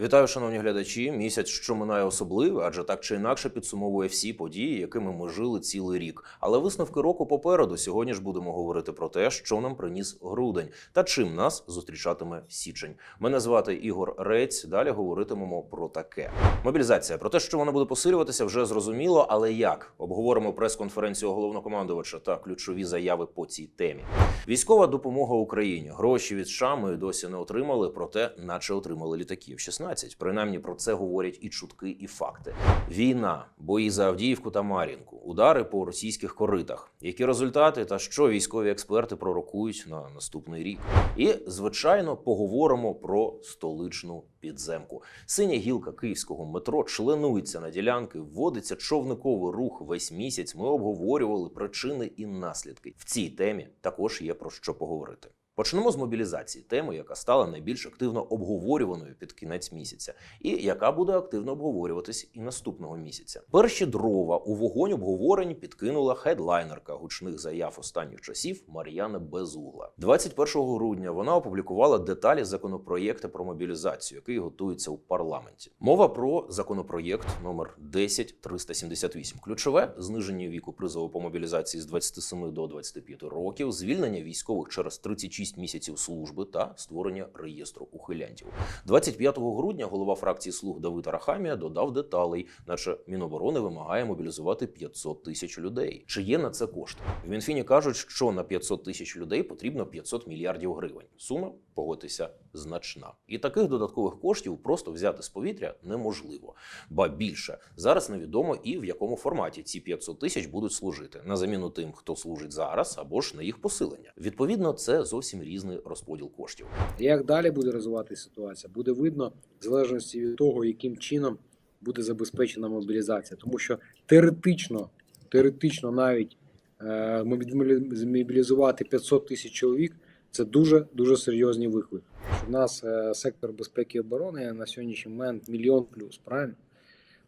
Вітаю, шановні глядачі. Місяць, що минає особливий, адже так чи інакше підсумовує всі події, якими ми жили цілий рік. Але висновки року попереду. Сьогодні ж будемо говорити про те, що нам приніс грудень та чим нас зустрічатиме січень. Мене звати Ігор Рець. Далі говоритимемо про таке. Мобілізація про те, що вона буде посилюватися, вже зрозуміло. Але як обговоримо прес-конференцію головнокомандувача та ключові заяви по цій темі. Військова допомога Україні. Гроші від США ми досі не отримали, проте, наче отримали літаків 16. Принаймні про це говорять і чутки, і факти. Війна, бої за Авдіївку та Мар'їнку, удари по російських коритах. Які результати та що військові експерти пророкують на наступний рік? І звичайно поговоримо про столичну підземку. Синя гілка київського метро членується на ділянки, вводиться човниковий рух весь місяць. Ми обговорювали причини і наслідки. В цій темі також є про що поговорити. Почнемо з мобілізації, теми, яка стала найбільш активно обговорюваною під кінець місяця, і яка буде активно обговорюватись і наступного місяця. Перші дрова у вогонь обговорень підкинула хедлайнерка гучних заяв останніх часів Мар'яна Безугла. 21 грудня вона опублікувала деталі законопроєкту про мобілізацію, який готується у парламенті. Мова про законопроєкт номер 10378. Ключове зниження віку призову по мобілізації з 27 до 25 років, звільнення військових через 36 місяців служби та створення реєстру ухилянтів. 25 грудня голова фракції слуг Давид Арахамія додав деталей, наче Міноборони вимагає мобілізувати 500 тисяч людей. Чи є на це кошти? В Мінфіні кажуть, що на 500 тисяч людей потрібно 500 мільярдів гривень. Сума погодьтеся значна. І таких додаткових коштів просто взяти з повітря неможливо. Ба більше зараз невідомо і в якому форматі ці 500 тисяч будуть служити на заміну тим, хто служить зараз, або ж на їх посилення. Відповідно, це зовсім різний розподіл коштів. Як далі буде розвиватися ситуація, буде видно в залежності від того, яким чином буде забезпечена мобілізація. Тому що теоретично, теоретично навіть е, мобілі- мобілізувати 500 тисяч чоловік це дуже дуже серйозні виклики. У нас е, сектор безпеки і оборони на сьогоднішній момент мільйон плюс, правильно?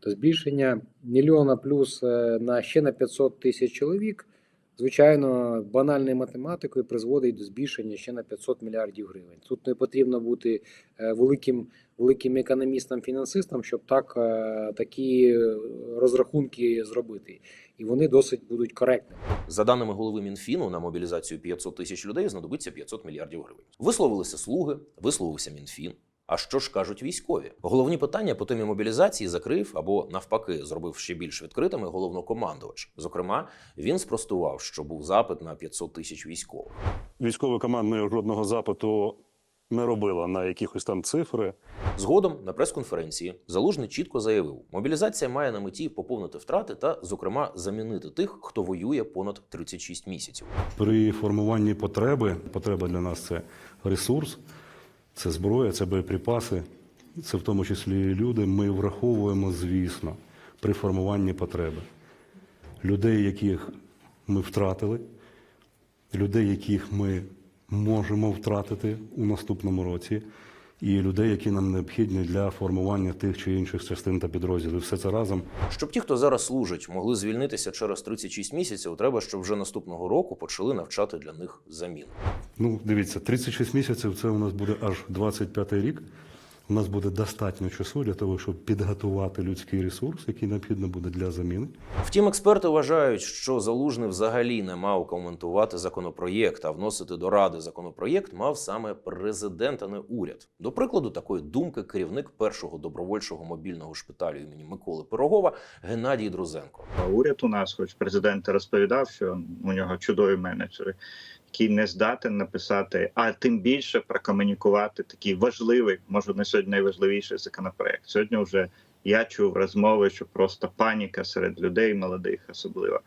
То збільшення мільйона плюс е, на ще на 500 тисяч чоловік звичайно, банальною математикою призводить до збільшення ще на 500 мільярдів гривень. Тут не потрібно бути е, великим, великим економістом-фінансистом, щоб так, такі розрахунки зробити. І вони досить будуть коректними. За даними голови Мінфіну, на мобілізацію 500 тисяч людей знадобиться 500 мільярдів гривень. Висловилися слуги, висловився Мінфін. А що ж кажуть військові? Головні питання по темі мобілізації закрив або навпаки зробив ще більш відкритими головнокомандувач. Зокрема, він спростував, що був запит на 500 тисяч військових. військове командне жодного запиту не робила на якихось там цифри. Згодом на прес-конференції Залужний чітко заявив, мобілізація має на меті поповнити втрати та, зокрема, замінити тих, хто воює понад 36 місяців. При формуванні потреби, потреба для нас це ресурс, це зброя, це боєприпаси, це в тому числі люди. Ми враховуємо, звісно, при формуванні потреби. Людей, яких ми втратили, людей, яких ми можемо втратити у наступному році, і людей, які нам необхідні для формування тих чи інших частин та підрозділів. Все це разом Щоб ті, хто зараз служить, могли звільнитися через 36 місяців, треба, щоб вже наступного року почали навчати для них заміну. Ну, дивіться, 36 місяців це у нас буде аж 25 рік. У нас буде достатньо часу для того, щоб підготувати людський ресурс, який необхідно буде для заміни. Втім, експерти вважають, що залужний взагалі не мав коментувати законопроєкт, а вносити до ради законопроєкт мав саме президент, а не уряд. До прикладу, такої думки керівник першого добровольчого мобільного шпиталю імені Миколи Пирогова Геннадій Друзенко. А уряд у нас, хоч президент розповідав, що у нього чудові менеджери, який не здатен написати, а тим більше прокомунікувати такий важливий, може не сьогодні найважливіший законопроект. Сьогодні вже я чув розмови, що просто паніка серед людей, молодих особливо.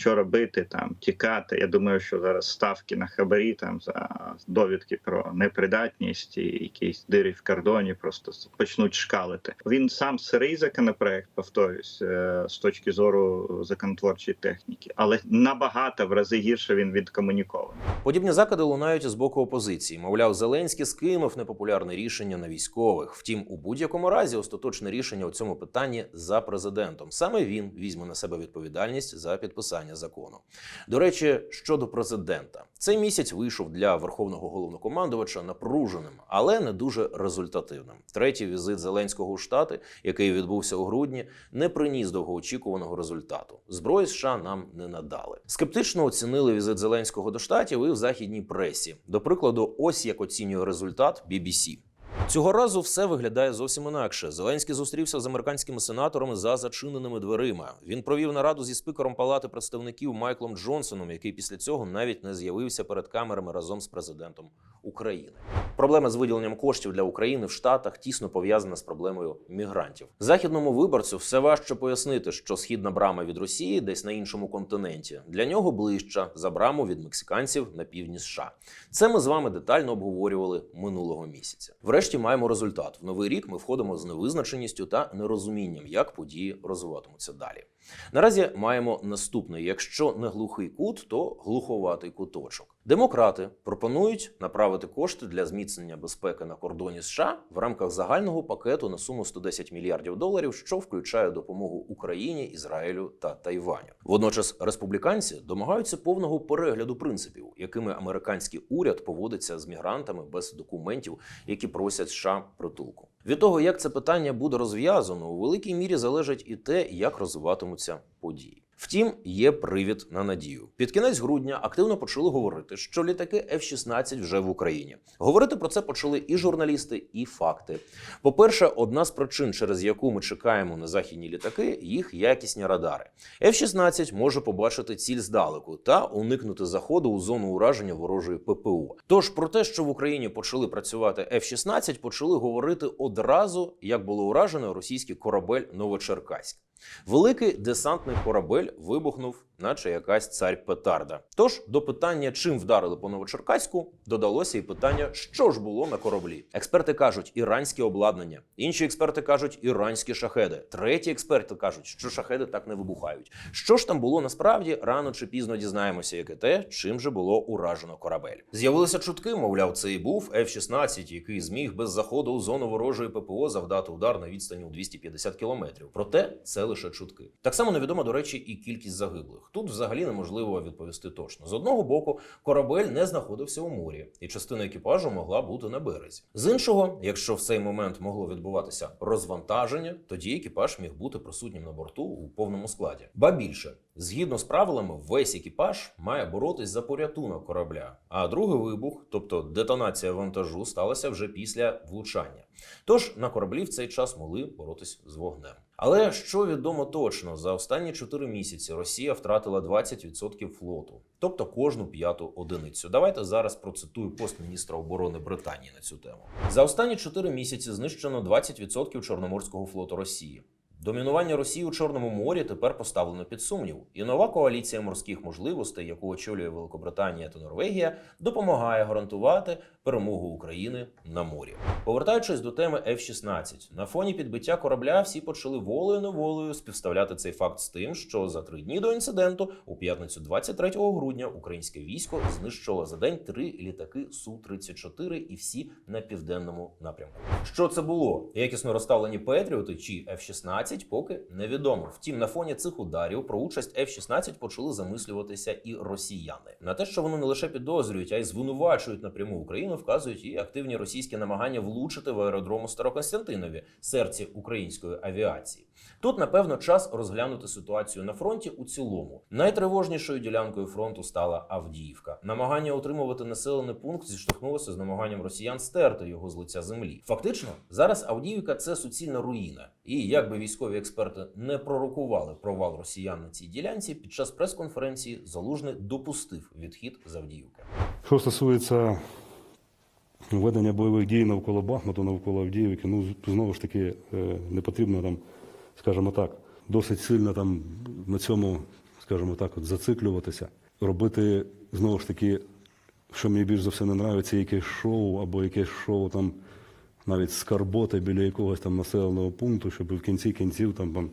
Що робити там, тікати. Я думаю, що зараз ставки на хабарі там за довідки про непридатність і якісь дири в кордоні просто почнуть шкалити. Він сам сирий законопроект, повторюсь, е, з точки зору законотворчої техніки, але набагато в рази гірше він відкомунікований. Подібні закиди лунають з боку опозиції. Мовляв, Зеленський скинув непопулярне рішення на військових. Втім, у будь-якому разі остаточне рішення у цьому питанні за президентом. Саме він візьме на себе відповідальність за підписання виконання закону. До речі, щодо президента, цей місяць вийшов для верховного головнокомандувача напруженим, але не дуже результативним. Третій візит Зеленського у Штати, який відбувся у грудні, не приніс довгоочікуваного результату. Зброї США нам не надали. Скептично оцінили візит Зеленського до штатів і в західній пресі. До прикладу, ось як оцінює результат BBC. Цього разу все виглядає зовсім інакше. Зеленський зустрівся з американськими сенаторами за зачиненими дверима. Він провів нараду зі спікером Палати представників Майклом Джонсоном, який після цього навіть не з'явився перед камерами разом з президентом України. Проблема з виділенням коштів для України в Штатах тісно пов'язана з проблемою мігрантів. Західному виборцю все важче пояснити, що східна брама від Росії десь на іншому континенті. Для нього ближча за браму від мексиканців на півдні США. Це ми з вами детально обговорювали минулого місяця. Врешті маємо результат. В новий рік ми входимо з невизначеністю та нерозумінням, як події розвиватимуться далі. Наразі маємо наступне: якщо не глухий кут, то глуховатий куточок. Демократи пропонують направити кошти для зміцнення безпеки на кордоні США в рамках загального пакету на суму 110 мільярдів доларів, що включає допомогу Україні, Ізраїлю та Тайваню. Водночас республіканці домагаються повного перегляду принципів, якими американський уряд поводиться з мігрантами без документів, які просять США притулку. Від того, як це питання буде розв'язано, у великій мірі залежить і те, як розвиватимуться події. Втім, є привід на надію. Під кінець грудня активно почали говорити, що літаки F-16 вже в Україні. Говорити про це почали і журналісти, і факти. По-перше, одна з причин, через яку ми чекаємо на західні літаки, їх якісні радари. F-16 може побачити ціль здалеку та уникнути заходу у зону ураження ворожої ППО. Тож про те, що в Україні почали працювати F-16, почали говорити одразу, як було уражено російський корабель Новочеркаськ. Великий десантний корабель вибухнув, наче якась царь петарда. Тож до питання, чим вдарили по Новочеркаську, додалося і питання, що ж було на кораблі. Експерти кажуть, іранське обладнання. Інші експерти кажуть, іранські шахеди. Треті експерти кажуть, що шахеди так не вибухають. Що ж там було насправді, рано чи пізно дізнаємося, як і те, чим же було уражено корабель. З'явилися чутки, мовляв, це і був F-16, який зміг без заходу у зону ворожої ППО завдати удар на відстані у 250 кілометрів. Проте це лише чутки. Так само невідома, до речі, і кількість загиблих. Тут взагалі неможливо відповісти точно. З одного боку, корабель не знаходився у морі, і частина екіпажу могла бути на березі. З іншого, якщо в цей момент могло відбуватися розвантаження, тоді екіпаж міг бути присутнім на борту у повному складі. Ба більше, згідно з правилами, весь екіпаж має боротись за порятунок корабля. А другий вибух, тобто детонація вантажу, сталася вже після влучання. Тож на кораблі в цей час могли боротись з вогнем. Але що відомо точно, за останні 4 місяці Росія втратила 20% флоту, тобто кожну п'яту одиницю. Давайте зараз процитую пост міністра оборони Британії на цю тему. За останні 4 місяці знищено 20% Чорноморського флоту Росії. Домінування Росії у Чорному морі тепер поставлено під сумнів, і нова коаліція морських можливостей, яку очолює Великобританія та Норвегія, допомагає гарантувати перемогу України на морі. Повертаючись до теми F-16, на фоні підбиття корабля всі почали волею неволею співставляти цей факт з тим, що за три дні до інциденту, у п'ятницю 23 грудня, українське військо знищило за день три літаки Су-34 і всі на південному напрямку. Що це було? Якісно розставлені Петріоти чи F-16, поки невідомо. Втім, на фоні цих ударів про участь F-16 почали замислюватися і росіяни. На те, що вони не лише підозрюють, а й звинувачують напряму Україну, вказують і активні російські намагання влучити в аеродрому Староконстантинові, серці української авіації. Тут, напевно, час розглянути ситуацію на фронті у цілому. Найтривожнішою ділянкою фронту стала Авдіївка. Намагання утримувати населений пункт зіштовхнулося з намаганням росіян стерти його з лиця землі. Фактично, зараз Авдіївка це суцільна руїна. І як би військові експерти не пророкували провал росіян на цій ділянці, під час прес-конференції Залужний допустив відхід з Авдіївки. Що стосується ведення бойових дій навколо Бахмуту, навколо Авдіївки, ну знову ж таки е, не потрібно там, скажімо так, досить сильно там на цьому, скажімо так, от зациклюватися, робити знову ж таки, що мені більш за все не подобається, якесь шоу або якесь шоу там навіть скарботи біля якогось там населеного пункту, щоб в кінці кінців там, там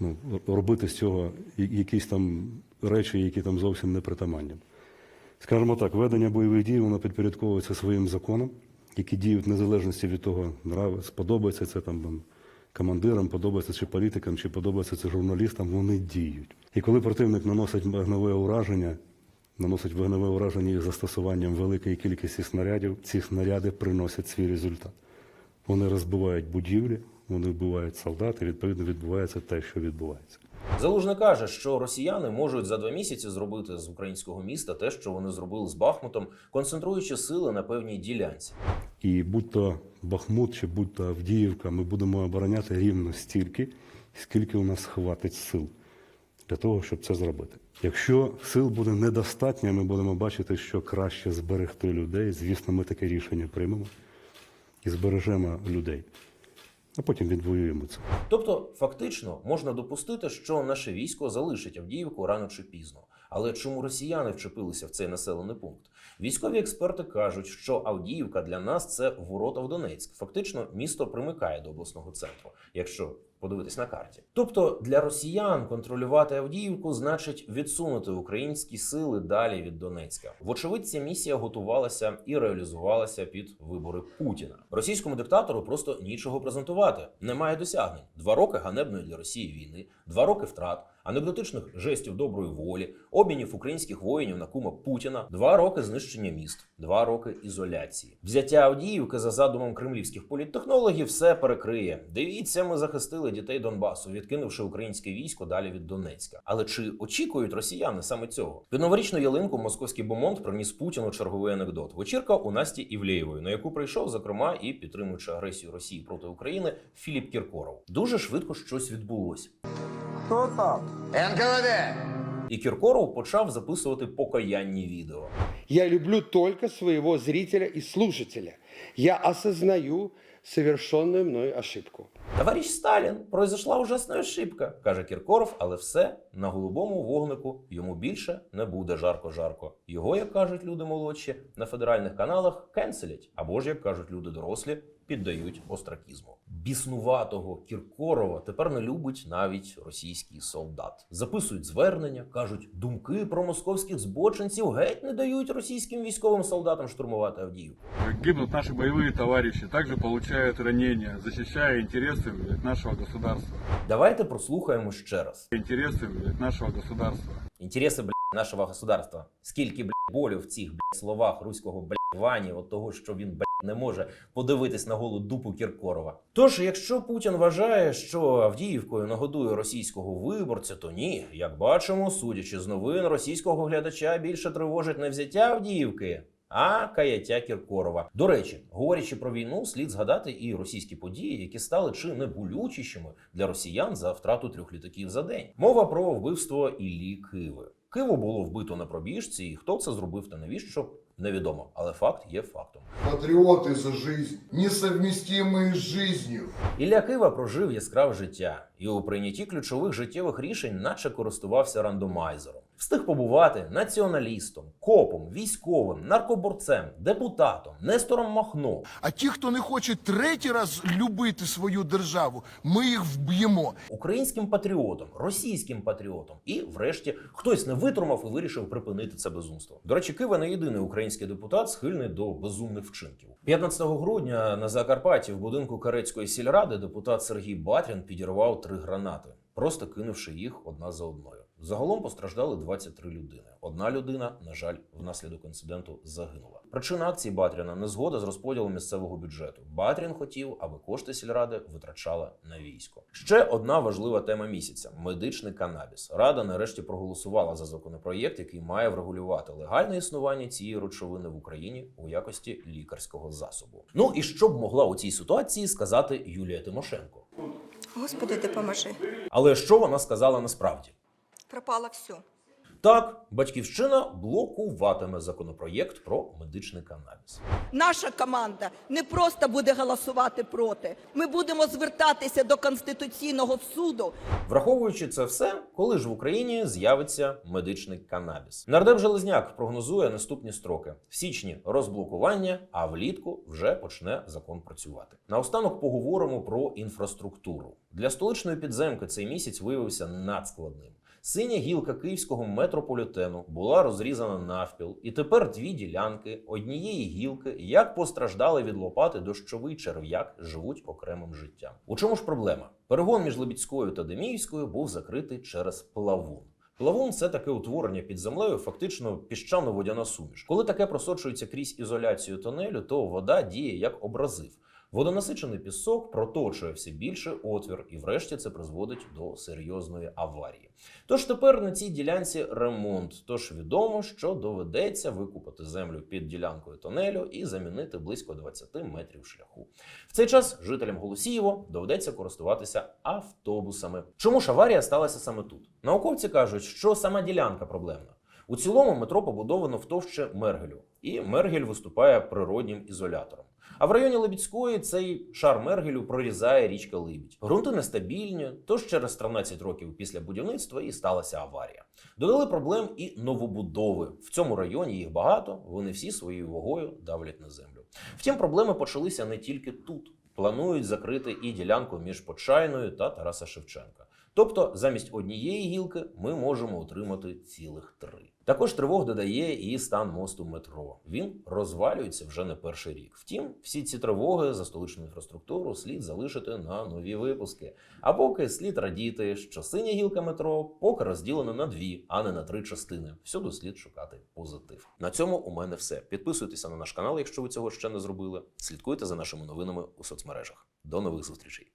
ну, робити з цього якісь там речі, які там зовсім не притаманні. Скажімо так, ведення бойових дій воно підпорядковується своїм законам, які діють в незалежності від того, нрав- сподобається це там, там командирам, подобається чи політикам, чи подобається це журналістам, вони діють. І коли противник наносить вогневе ураження, наносить вогневе ураження із застосуванням великої кількості снарядів, ці снаряди приносять свій результат. Вони розбивають будівлі, вони вбивають солдат, і відповідно відбувається те, що відбувається. Залужний каже, що росіяни можуть за два місяці зробити з українського міста те, що вони зробили з Бахмутом, концентруючи сили на певній ділянці. І будь-то Бахмут чи будь-то Авдіївка, ми будемо обороняти рівно стільки, скільки у нас хватить сил для того, щоб це зробити. Якщо сил буде недостатньо, ми будемо бачити, що краще зберегти людей. Звісно, ми таке рішення приймемо і збережемо людей, а потім відвоюємо це. Тобто, фактично, можна допустити, що наше військо залишить Авдіївку рано чи пізно. Але чому росіяни вчепилися в цей населений пункт? Військові експерти кажуть, що Авдіївка для нас це ворота в Донецьк. Фактично, місто примикає до обласного центру, якщо подивитись на карті. Тобто для росіян контролювати Авдіївку значить відсунути українські сили далі від Донецька. Вочевидь, ця місія готувалася і реалізувалася під вибори Путіна. Російському диктатору просто нічого презентувати. Немає досягнень. Два роки ганебної для Росії війни, два роки втрат, анекдотичних жестів доброї волі, обмінів українських воїнів на кума Путіна, два роки знищення міст, два роки ізоляції. Взяття Авдіївки за задумом кремлівських політтехнологів все перекриє. Дивіться, ми захистили дітей Донбасу, відкинувши українське військо далі від Донецька. Але чи очікують росіяни саме цього? Під новорічну ялинку московський бомонд приніс Путіну черговий анекдот. Вечірка у Насті Івлеєвої, на яку прийшов, зокрема, і підтримуючи агресію Росії проти України Філіп Кіркоров. Дуже швидко щось відбулося. Кто там? НКВД! І Кіркоров почав записувати покаянні відео. Я люблю только своего зрителя и слушателя. Я осознаю совершенную мной ошибку. Товарищ Сталін, произошла ужасна ошибка, каже Кіркоров, але все на голубому вогнику йому більше не буде жарко-жарко. Його, як кажуть люди молодші, на федеральних каналах кенселять, або ж, як кажуть люди дорослі, піддають остракізму. Біснуватого Кіркорова тепер не любить навіть російський солдат. Записують звернення, кажуть, думки про московських збочинців геть не дають російським військовим солдатам штурмувати Авдіївку. Гибнут наши боевые товарищи, также получают ранения, защищая интересы блядь, нашего государства. Давайте прослухаємо ще раз. Интересы блядь, нашего государства. Інтереси блядь, нашого государства. Скільки блядь, болю в цих блядь, словах руського блядь, Вані, от того, що він блядь, не може подивитись на голу дупу Кіркорова. Тож, якщо Путін вважає, що Авдіївкою нагодує російського виборця, то ні. Як бачимо, судячи з новин, російського глядача більше тривожить не взяття Авдіївки. А каяття Кіркорова. До речі, говорячи про війну, слід згадати і російські події, які стали чи не болючішими для росіян за втрату трьох літаків за день. Мова про вбивство Іллі Киви. Киву було вбито на пробіжці, і хто це зробив та навіщо, невідомо. Але факт є фактом. Патриоты за жизнь, несовместимые с жизнью. Ілля Кива прожив яскраве життя і у прийнятті ключових життєвих рішень, наче користувався рандомайзером. Встиг побувати націоналістом, копом, військовим, наркоборцем, депутатом, Нестором Махно, А ті, хто не хоче третій раз любити свою державу, ми їх вб'ємо. українським патріотом, російським патріотом, і, врешті, хтось не витримав і вирішив припинити це безумство. До речі, Кива не єдиний український депутат, схильний до безумних вчинків. 15 грудня на Закарпатті в будинку Карецької сільради депутат Сергій Батрін підірвав три гранати, просто кинувши їх одна за одною. Загалом постраждали 23 людини. Одна людина, на жаль, внаслідок інциденту загинула. Причина акції Батріна незгода з розподілом місцевого бюджету. Батрін хотів, аби кошти сільради витрачала на військо. Ще одна важлива тема місяця: медичний канабіс. Рада нарешті проголосувала за законопроєкт, який має врегулювати легальне існування цієї речовини в Україні у якості лікарського засобу. Ну і що б могла у цій ситуації сказати Юлія Тимошенко? Господи, допоможи. Але що вона сказала насправді? Пропало все. Так, батьківщина блокуватиме законопроєкт про медичний канабіс. Наша команда не просто буде голосувати проти. Ми будемо звертатися до Конституційного суду. Враховуючи це все, коли ж в Україні з'явиться медичний канабіс. Нардеп Железняк прогнозує наступні строки: в січні розблокування, а влітку вже почне закон працювати. Наостанок поговоримо про інфраструктуру. Для столичної підземки цей місяць виявився надскладним. Синя гілка київського метрополітену була розрізана навпіл, і тепер дві ділянки однієї гілки, як постраждали від лопати дощовий черв'як, живуть окремим життям. У чому ж проблема? Перегон між Лебідською та Деміївською був закритий через плавун. Плавун це таке утворення під землею, фактично піщано-водяна суміш. Коли таке просочується крізь ізоляцію тунелю, то вода діє як образив. Водонасичений пісок проточує все більше отвір, і врешті це призводить до серйозної аварії. Тож тепер на цій ділянці ремонт. Тож відомо, що доведеться викупати землю під ділянкою тунелю і замінити близько 20 метрів шляху. В цей час жителям Голосієво доведеться користуватися автобусами. Чому ж аварія сталася саме тут? Науковці кажуть, що сама ділянка проблемна. У цілому метро побудовано втовще Мергелю, і Мергель виступає природнім ізолятором. А в районі Лебідської цей шар Мергелю прорізає річка Либідь. Грунти нестабільні, тож через 13 років після будівництва і сталася аварія. Додали проблем і новобудови. В цьому районі їх багато, вони всі своєю вагою давлять на землю. Втім, проблеми почалися не тільки тут. Планують закрити і ділянку між Почайною та Тараса Шевченка. Тобто, замість однієї гілки ми можемо отримати цілих три. Також тривог додає і стан мосту метро. Він розвалюється вже не перший рік. Втім, всі ці тривоги за столичну інфраструктуру слід залишити на нові випуски. А поки слід радіти, що синя гілка метро поки розділена на дві, а не на три частини. Всюди слід шукати позитив. На цьому у мене все. Підписуйтеся на наш канал, якщо ви цього ще не зробили. Слідкуйте за нашими новинами у соцмережах. До нових зустрічей.